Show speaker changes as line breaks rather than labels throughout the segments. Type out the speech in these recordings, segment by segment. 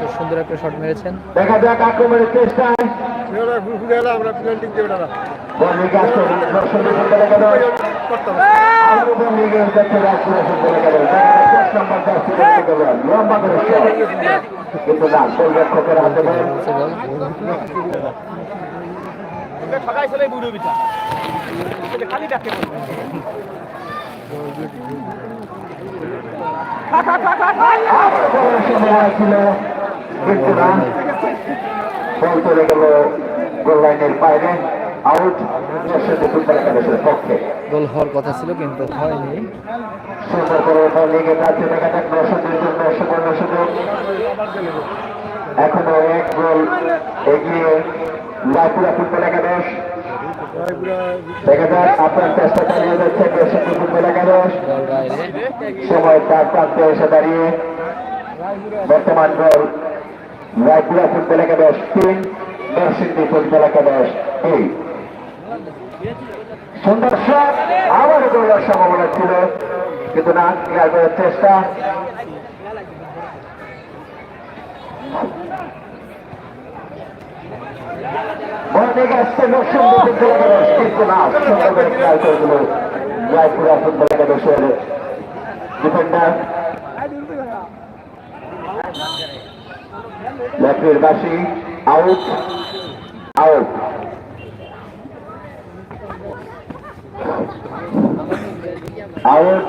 তো সুন্দর একটা শট মেরেছেন।
দেখা যাক আক্রমণের চেষ্টায়
আমরা পেনাল্টি
কিন্তু না
খালি ডাকে
বলের সময় ছিল কিন্তু না বল চলে গেল লাইনের বাইরে আউট দর্শক ফুটবল একাদশের পক্ষে
গোল হওয়ার কথা ছিল কিন্তু হয়নি।
সুন্দর করে বল লিগে যাচ্ছে দেখা যাক দর্শকদের জন্য সুবর্ণ সুযোগ এখনও এক গোল এগিয়ে রায়পুরা ফুটবল একাদশ। দেখা যাক আপনার চেষ্টা চালিয়ে যাচ্ছে বেসরকারি ফুটবল একাদশ। সময় তার প্রান্তে এসে দাঁড়িয়ে বর্তমান গোল রায়পুরা ফুটবল একাদশ, তিন নরসিংদী ফুটবল একাদশ এই সুন্দর শট আবার গোলের সম্ভাবনা ছিল, কিন্তু না, ক্লিয়ার করার চেষ্টা। অনেক আসছে নরসিংদী ফুটবল ডিফেন্ডার লেফটের বাসি আউট আউট আউট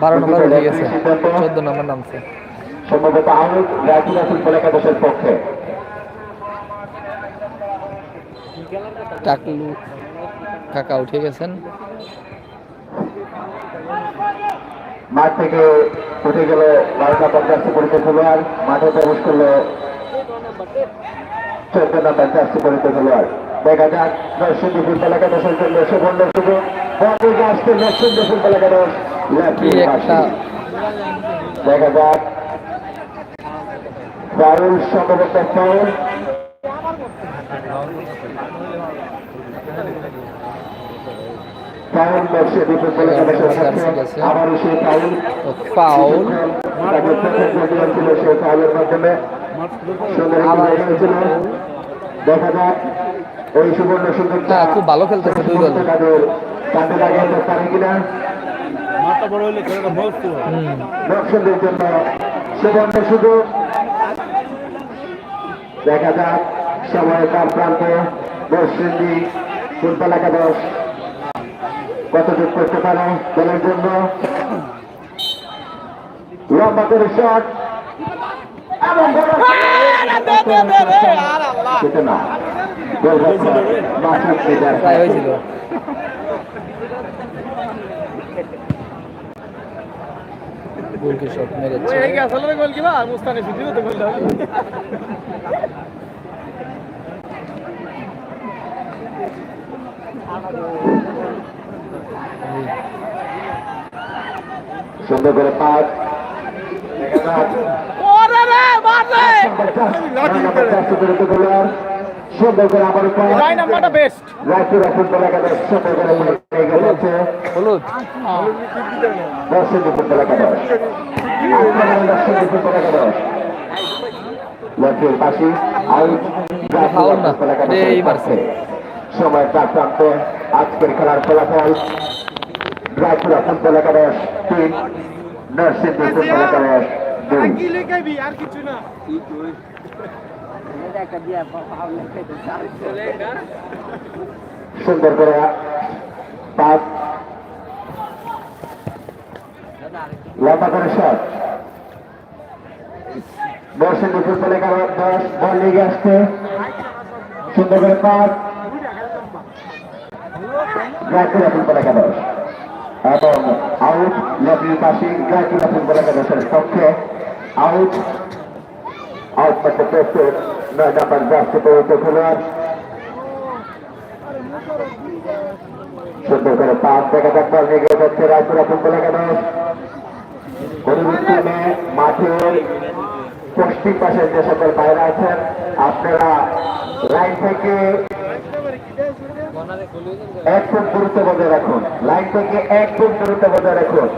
বারো নম্বর উঠে গেছে। চোদ্দ নম্বর নামছে।
সম্ভবত আউট রাজুরা ফুটবল একাদশের পক্ষে।
টাকলু কাকা উঠে গেছেন।
মাঠ থেকে উঠে গেল বারোটা পঞ্চাশটি পরিচয় খেলোয়াড়। মাঠে প্রবেশ করল চোদ্দ নম্বর চারশো পরিচয় খেলোয়াড়। দেখা যাক নরসিংদী ফুটবল একাদশের জন্য সুবর্ণ সুযোগ বল আসছে নরসিংদী ফুটবল একাদশ। দেখা যাক ফাউল সম্ভবত ফাউল ফাউল আবারও সেই ছিল সেই ফাউলের মাধ্যমে ছিল। দেখা যাক এই সুবর্ণ সুযোগটা
খুব ভালো খেলতেছে দুই দল।
তাদের পারে কিনা?
বড় হলে খেলাটা মস্ত
দর্শকদের জন্য সুবর্ণ সুযোগ। দেখা যাক সময় তার প্রান্তে দর্শিন্দি ফুটবল একাদশ। কতটুক করতে পারে দলের জন্য? লম্বা করে শট এবং না।
প্রায় হয়েছিল। গোলকি শট মেরেছে।
এই আসলে গোল মুস্তানি ফিটিও তো গোল দাও
সুন্দর করে সুন্দর করে আবার সুন্দর করে
হলুদ।
দর্শক দর্শক লক্ষ্যের পাশে আউট। সময় আজকের খেলার ফলাফল রায়পুরা ফুটবল একাদশ তিন নরসিংদী ফুটবল একাদশ দুই। সুন্দর করে পাস লম্বা করে শট। নরসিংদী ফুটবল একাদশ দশ বল লিগে আসছে। সুন্দর করে পাস রায়পুরা ফুটবল একাদশ। এবং আউট লেফটের পাশে রায়পুরা ফুটবল একাদশের পক্ষে আউট আউট করতে প্রস্তুত নয় নাম্বার জার্সি পরিচিত খেলোয়াড় সুন্দর করে পাঁচ দেখা যাক বল এগিয়ে যাচ্ছে রায়পুরা ফুটবল একাদশ পরিবর্তনে মাঠের পশ্চিম পাশের যে সকল বাইরে আছেন আপনারা লাইন থেকে এক ফুট দূরত্ব বজায় রাখুন। লাইন থেকে এক ফুট দূরত্ব বজায় রাখুন।